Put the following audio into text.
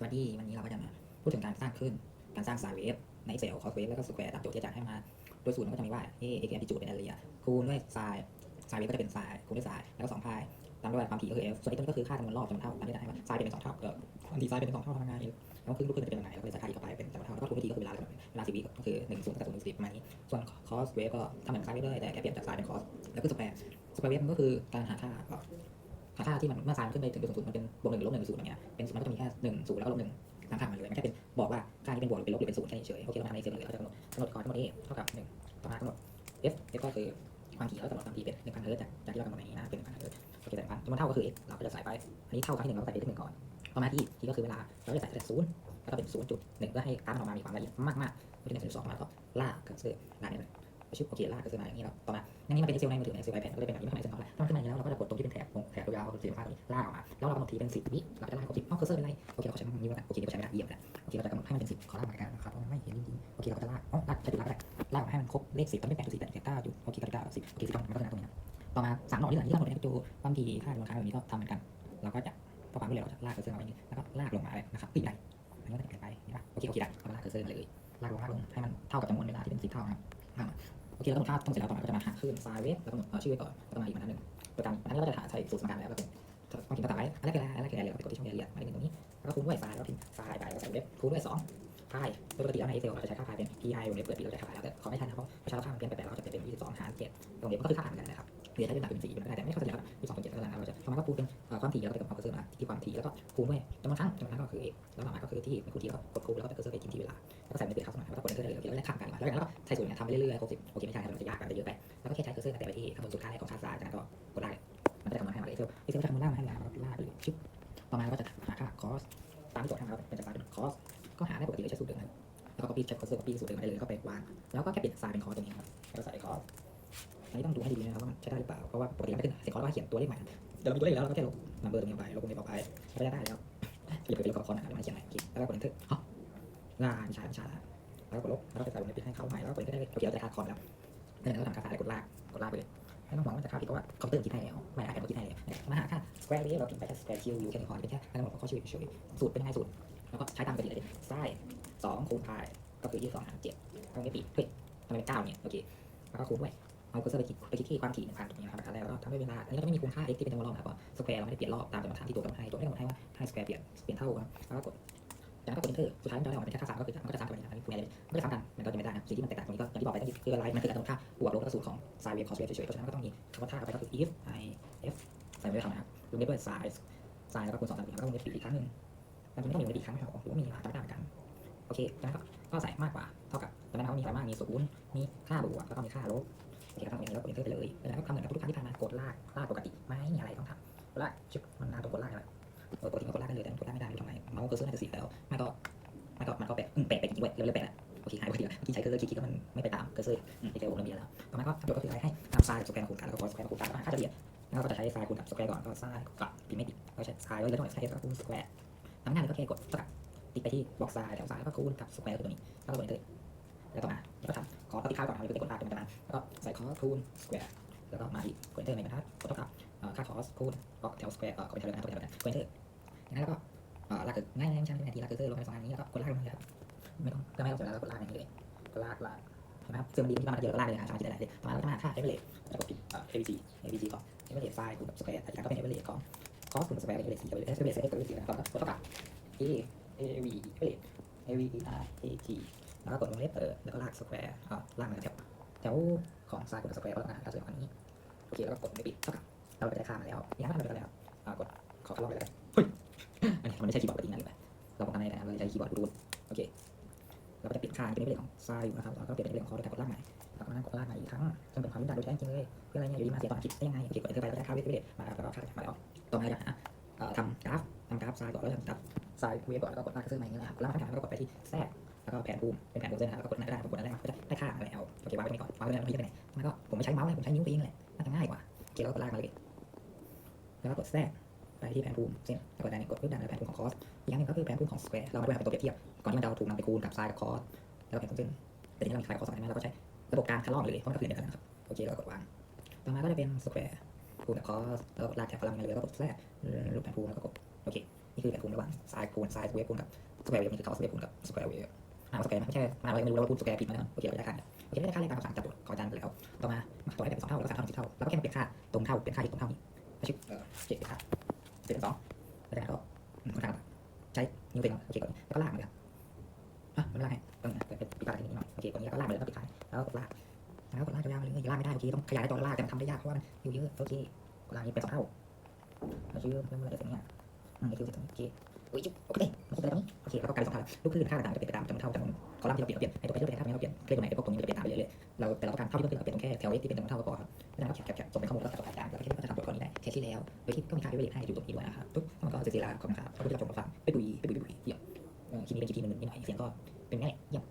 สวัสดีวันนี้เราก็จะมาพูดถึงการสร้างคลื่นการสร้างสายเวฟใน Excel cos wave แล้วก็ square ตามโจทย์ที่อาจารย์ให้มา โดยสูตรมันก็จะมีว่า a x amplitude เป็น area คูณด้วย sin sin wave ก็จะเป็น sin คูณด้วย sin แล้วก็2 pi ตามด้วยความถี่ก็คือ f ส่วนไอ้ตัวนี้ก็คือค่าจำนวนรอบจำนวนเท่าตามที่อาจารย์ให้มา sin เป็น2เท่าเออความถี่ sin เป็น2เท่าทำยังไงแล้วครึ่งลูกครึ่งจะเป็นยังไงแล้วก็เลยใส่ค่าอีกเข้าไปเป็นจำนวนเท่าแล้วก็คูณด้วย t ก็คือเวลาเวลา10วิก็คือ1 0กับ0 10ประมาณนี้ส่วน cos wave ก็ทำเหมือน sin wave เลยแต่แค่เปลี่ยนจาก sin เป็น cos แล้วก็ square square wave มันก็คือการหาค่า เอ่าค่าที่มันเมื่อ sin มันขึ้นไปถึงจุดสูงสุดมันเป็นบวกหนึ่งหรือลบหนึ่งหรือศูนย์อย่างเงี้ยเป็นมันก็จะมีแค่หนึ่งศูนย์แล้วก็ลบหนึ่งตามค่ามันเลยมันแค่เป็นบอกว่าค่านี้เป็นบวกหรือเป็นลบหรือเป็นศูนย์แค่นี้เฉยโอเคเราทำในเซลล์เลยเราจะกำหนดกำหนดก่อนกำหมดนด a เท่ากับหนึ่งต่อมากำหนด f f ก็คือความถี่แล้วกำหนดความถี่เป็นหนึ่งพันเฮิร์ตจากจากที่เรากำหนดในนี้นะเป็นหนึ่งพันเฮิร์ตโอเคแต่พันจำนวนเท่าก็คือ x เราก็จะใส่ไปอันนี้เท่าครั้งที่หนึ่งเราก็ใส่ไปที่หนึ่งก่อนต่อมาที่ที่ก็คือเวลาเราจะใส่แต่ศูนย์แล้วก็เป็นศูนย์จุดหนึ่งเพื่อให้กาฟมันออกมามีความละเอียดมากมากๆที่หนึ่งจุดสองมาแล้วก็ลากกระเสือด้านนี้เลยชิบโอเคลากกระเสือมาอย่างนี้แล้วต่อมาอันนี้มันเป็น Excel ในมือถือใน Excel iPad ก็เลยเป็นแบบนี้ไม่ค่อยเส้นเท่าไหร่ถ้ามันขึ้นมา แถบยาวๆสีฟ้าตรงนี้ลากออกมาแล้วเรากำหนดทีเป็นสิบวิเราจะลากครบสิบเอ้าเคอร์เซอร์เป็นไรโอเคเราก็ใช้นิ้วนะโอเคเราใช้ไม่ได้เยี่ยมแล้วโอเคเราจะกำหนดให้มันเป็นสิบขอลากมากันนะครับเพราะมันไม่เห็นจริงๆโอเคเราก็จะลากอ๋อลากใช้จุดลากก็ได้ลากออกมาให้มันครบเลขสิบตอนนี้แปดจุดสี่แปดจุดเก้าจุดโอเคก็จะเก้าสิบโอเคสิบต้องมันก็จะตรงนี้ต่อมาสามหน่อที่เหลือที่เราหมดในตัวความถี่ค่าจำนวนค่าแบบนี้ก็ทำเหมือนกันเราก็จะพอความรวดเร็วเราจะลากเคอร์เซอร์มาไว้นี่แล้วก็ลากลงมาเลยนะครับปีได้อันก็จะเปลี่ยนไปนี่ป่ะโอเคโอเคได้เราลากเคอร์เซอร์มาเลยลากลงลากลงให้มันเท่ากับจำนวนเวลาที่เป็นสิบเท่านะครับมา โอเคแล้วกำหนดค่าต้องเสร็จแล้วต่อมาก็จะมาหาคลื่นไซเวฟแล้วกำหนดชื่อไว้ก่อนแล้วก็มาอีกบรรทัดหนึ่งโปรแกรมอันนี้เราก็จะหาใส่สูตรสมการแล้วก็เป็นความถี่ก็ต่างไว้อันแรกคืออะไรอันแรกคืออะไรเราไปกดที่ช่องเรียนมาหนึ่งตรงนี้แล้วก็คูณด้วยไซแล้วพิมพ์ไซไปแล้วใส่เวฟคูณด้วยสองพายโดยปกติแล้วใน Excel เราจะใช้ค่าไพายเป็น pi วงเล็บเปิดปีเราจะใช้ค่าไพายแล้วแต่ขอไม่ใช่นะเพราะประชาชนค่ามันเปลี่ยนไปแปลเราจะเปลี่ยนเป็น22หาร7ตรงนี้ก็คือค่าอ่านกันนะครับหรือใช้เป็นหลักเป็นสีเป็นก็ได้แต่ไม่เข้าใจแล้ว22เป็น7ก็ได้นะเราจะทำมาก็คูณเป็นความถี่แล้วก็ไปกับความเคอร์เซอร์มาที่ความถี่แล้วก็คูณด้วยจำนวนครั้งจำนวนครั้งก็คือเอกแล้วต่อมาก็คือที่คูณที่แล้วก็กดคูณแล้วก็ ใช้สูตรเนี่ยทำไปเรื่อยๆครบ10โอเคไม่ใช่ครับมันจะยากไปเยอะไปแล้วก็แค่ใช้เคอร์เซอร์แต่ไปที่คำนวณสุดท้ายของค่าสายจากนั้นก็กดได้มันจะได้คำนวณให้มาเลย Excel Excel จะคำนวณล่างมาให้แล้วก็ลากไปเลยชิบต่อมาก็จะหาค่า cos ตามที่โจทย์ให้มาแล้วเป็นจากสายเป็น cos ก็หาได้ปกติเลยใช้สูตรเดิมเลยแล้วก็ copy ใช้ cursor copy สูตรเดิมมาได้เลยแล้วก็ไปวางแล้วก็แค่เปลี่ยนสายเป็น cos ตรงนี้ครับแล้วก็ใส่ cos อันนี้ต้องดูให้ดีนะครับว่ามันใช้ได้หรือเปล่าเพราะว่าปกติมันไม่ขึ้นเสียง cos แล้วก็เขียนตัวเลขใหม่เดี๋ยวเรามีตัวเลขแล้วเราก็แค่ลบ number ตรงนี้ออกไปลบตรงนี้ออกไปก็จะได้แล้วอย่าไปเป็นลบกับ cos นะครับมันเขียนใหม่แล้วก็กด enter อ๋อง่ายไม่ใช่ไม่ใช่ แล้วก็กดลบแล้วก็ใส่วงเล็บปิดให้เข้าใหม่แล้วก็กด enter ได้เลยโอเคเราจะค่า cos แล้วแล้วก็ทำค่าสายกดลากกดลากไปเลยไม่ต้องหวังว่าจะค่าผิดเพราะว่าคอมพิวเตอร์คิดให้แล้วไม่ได้แอปคิดให้แล้วมาหาค่า square wave เราพิมพ์ไปแค่ square q u แค่หนี้พอเป็นแค่การกำหนดของข้อชื่อเฉยสูตรเป็นยังไงสูตรแล้วก็ใช้ตามปกติเลยไส้สองคูณพายก็คือยี่สิบสองหารเจ็ดต้องไม่ปีเฮ้ยทำไมเป็นเก้าเนี่ยโอเคแล้วก็คูณด้วยเอาเคอร์เซอร์ไปคลิกไปคลิกที่ความถี่หนึ่งพันตรงนี้นะครับแล้วก็ทำด้เวลาอันนี้ก็ไม่มีคูณค่า x ที่เป็นจำนวนรอบนะครับเพราะสแควร์เราไม่ได้เปลี่ยนรอบตามจำนวนฐานที่ตัวกำหนดให้ตัวไม่กำหนดให้ว่าให้สแควร์เปลี่ยนเปลี่ยนเท่าครับแล้วก็กด จากนั้นก็กด enter สุดท้ายมันจะได้ออกมาเป็นแค่ค่าสามก็คือมันก็จะซ้ำกันไปนะครับคูณอะไรมันก็จะซ้ำกันมันก็จะไม่ได้นะสิ่งที่มันแตกต่างตรงนี้ก็อย่างที่บอกไปก็คืออะไรมันคือการกำหนดค่าบวกลบกับสูตรของ sin wave cos wave เฉยๆเพราะฉะนั้นก็ต้องมีคำว่าท่าเข้าไปก็คือ if i f sin wave ทำนะครับรวมด้วย sin sin แล้วก็คูณสองสามสี่แล้วก็วงเล็บปิดอีกครั้งหนึ่งแต่มันก็มีวงเล็บอีกครั้งไม่ใช่หรอหรือว่ามีจำไม่ได้เหมือนกันโอเคจากนั้นก็ก็ใส่มากกว่าเท่ากับจำได้ไหมว่ามีสามารถมีศูนย์มีค่าบวกแล้วก็มีค่าลบโอเคก็ทำอย่างนี้แล้วกด enter ไปเลยแล้วก็ทำเหมือนกับทุกครั้งที่ผ่านมากดลากลากปกติไม่มีอะไรต้องทำกดลากชึบมันนานตรงกดลากอะไรเออปกติมันกดลากได้เลยแต่กดลากไม่ได้ทำไมเมาส์เคอร์เซอร์น่าจะเสียแล้วไม่ก็ไม่ก็มันก็แปะอืม แปะไปจริงๆเว้ยเร็วๆแปะละโอเคหายไปเดียวเมื่อกี้ใช้เคอร์เซอร์คลิกๆแล้วมันไม่ไปตามเคอร์เซอร์อืมที่เจอวงเรียนแล้วต่อมาก็ทำโจทย์ก็คืออะไรให้นำไซน์กับสแกนคูณกันแล้วก็คอสแกนคูณกันแล้วก็หาค่าเฉลี่ยแล้วก็จะใช้ไซน์คูณกับสแกนก่อนก็ไซน์กับปิดไม่ปิดแล้วใช้ไซน์ไว้เลยต้องใช้แล้วก็คูณสแควร์ทำง่ายเลยก็แค่กดเท่ากับติ๊กไปที่บล็อกไซน์แถวซ้ายแล้วก็คูณกับสแควร์ตัวนี้แล้วก็กด enter แล้วต่อมาแล้วก็ทำขอปฏิค่าก่อนนะเราจะกดลากตรงนั้นแล้วก็ใส่คอสคูณสแควร์แล้วก็มาอีกกด enter ในบรรทัดกดเท่ากับเอ่อค่าคอสคูณบล็อกแถวสแควร์เอ่อกดแถวเดิมนะกดแถวเดิมกด enter อย่างนั้นแล้วก็เอ่อลากคือง่ายๆไม่ใช่ไม่นาทีลากคือเซอร์ลงไปสองอันนี้แล้วก็กดลากลงเลยครับ ไม่ต้องก็ไม่ต้องเสียเวลาแล้วกดลากอย่างนี้เลยกดลากลากเห็นไหมครับเสื้อมันดีที่ว่ามันเยอะก็ลากเลยนะสามารถคิดได้เลยต่อมาเราจะมาค่าเอเวอเรสแล้วก็ปิดเอ่อ abc abc ก่อนเอเวอเรสไซน์คูณกับสแควร์อีกครั้งก็เป็นเอเวอเรสของคอสคูณกับสแควร์เป็นเอเวอเรสสี่เอเวอเรสเอเวอเรสเอเวอเรสสี่นะครับกดเท่ากับ a a v เอเวอเรส a v e r a t แล้วก็กดวงเล็บเออแล้วก็ลากสแควร์อ่าลากมาแถวแถวของไซน์คูณกับสแควร์ก็แล้วกันก็จะเป็นอันนี้โอเคแล้วก็กดไม่ปิดเท่ากับเราไปได้ค่ามาแล้วอีกอย่างมันไปแล้วอ่ากดขอทดลองเลยแล้วกันเฮ้ยอันนี้มันไม่ใช่คีย์บอร์ดปกติ เป็นเรื่อยู่นะครับเราก็เปลี่ยนเป็นเรื่องของคอร์ดแต่กดลากใหม่แล้วก็นั่งกดลากใหม่อีกครั้งจนเป็นความยุ่งยากโดยแท้จริงเลยเพื่ออะไรเนี่ยอยู่ดีมาเสียตอนคิดได้ยังไงเคกดเอนเตอร์ไปก็ได้ค่าเวทเวทมาแล้วก็ค่ามาแล้วต่อมาเลยอะเอ่อทำกราฟทำกราฟไซน์ก่อนแล้วทำกราฟไซน์เวฟก่อนแล้วก็กดลากเครื่อใหม่เงี้ยนะครับกดลากมาทำแล้วก็กดไปที่แทรกแล้วก็แผนภูมิเป็นแผนภูมิเส้นนะครับก็กดไหนได้กดอะไรมาก็จะได้ค่ามาแล้วโอเควางไว้ก่อนวางไว้ตรงนี้จะไปไหนแล้วก็ผมไม่ใช้เมาส์เลยผมใช้นิ้วตีนแหละน่าจะง่ายกว่าโอเคแล้วก็กดลากมาเลยแล้วก็กดแทรกไปที่แผนภูมิเส้นแล้วกดได้กดเพื่อดันแผนภูมิของคอสอีกอย่างนึงก็คือแผนภูมิของสแควร์เรามาดูหาเป็นตัวเปรียบเทียบก่อนที่มันจะเอาถูกนำไปคูณกับไซน์กับคอส แล้วแผนภูมิเส้นแต่ทีนี้เรามีไซน์กับคอสสองอันนี้เราก็ใช้ระบบการคัดลอกเลยเพราะมันก็คือเดียวกันนะครับโอเคเรากดวางต่อมาก็จะเป็นสแควร์คูณกับคอสแล้วก็ลากแถบพลังมาเลยแล้วก็กดแทรกรูปแผนภูมิแล้วก็กดโอเคนี่คือแผนคูณระหว่างไซน์คูณไซน์เวฟคูณกับสแควร์เวฟนี่คือคอสเวฟคูณกับสแควร์เวฟอ่านว่าสแควร์ไม่ใช่มาเรายังไม่รู้เราพูดสแควร์ผิดมาแล้วโอเคเราได้ค่าโอเคได้ค่าแรกตามคำสั่งจับตัวขออาจารย์ไปแล้วต่อมาต่อให้แบบสองเท่าแล้วก็สามเท่าสิบเท่าแล้วก็แค่มาเปลี่ยนค่าตรงเท่าเป็นค่าที่ตรงเท่านี้ไม่ใช่เออเจ็ดค่าเจ็ดเป็นสอง ตาทีนี้หน่อยโอเคตรงนี้แล้วก็ลากไปแล้วก็ปิดท้ายแล้วกดลากแล้วกดลากยาวๆเลยลากไม่ได้โอเคต้องขยายตัวลากแต่มันทำได้ยากเพราะว่ามันอยู่เยอะโอเคกดลากนี้เป็นสองเท่าเราชื่อเรื่องอะไรเสร็จเนี่ยอืมคือเสร็จตรงนี้โอเคโอ้ยจุ๊บโอเคมันครบแล้วตรงนี้โอเคแล้วก็กลายเป็นสองเท่าลูกคลื่นค่าต่างๆจะเปลี่ยนไปตามจำนวนเท่าจำนวนคอลัมน์ที่เราเปลี่ยนเราเปลี่ยนไอ้ตัวที่เราเปลี่ยนค่าไม่เราเปลี่ยนเลขตรงไหนไอ้พวกตรงนี้มันจะเปลี่ยนตามไปเรื่อยๆเราแต่เราต้องการเท่าที่เราเปลี่ยนเราเปลี่ยนตรงแค่แถว x ที่เป็นจำนวนเท่าก็พอครับแล้วเราแคปแคปแคปส่งเป็นข้อมูลแล้วก็ตัดต่อการแล้วก็แค่นี้ก็จะทำโจทย์ข้อนี้ได้แค่ที่แล้วโดยที่ก็มีค่าด้วยเลขให้อยู่ตรงนี้ด้วยนะครับปุ๊บมันก็จะเสร็จแล้วขอบคุณครับขอบคุณที่รับชมรับฟังไปปุยไปปุยไปปุยเยี่ยมเออคลิปนี้เป็นคลิปที่หนึ่งนิดหน่อยเสียงก็เป็นไงเยี่ยม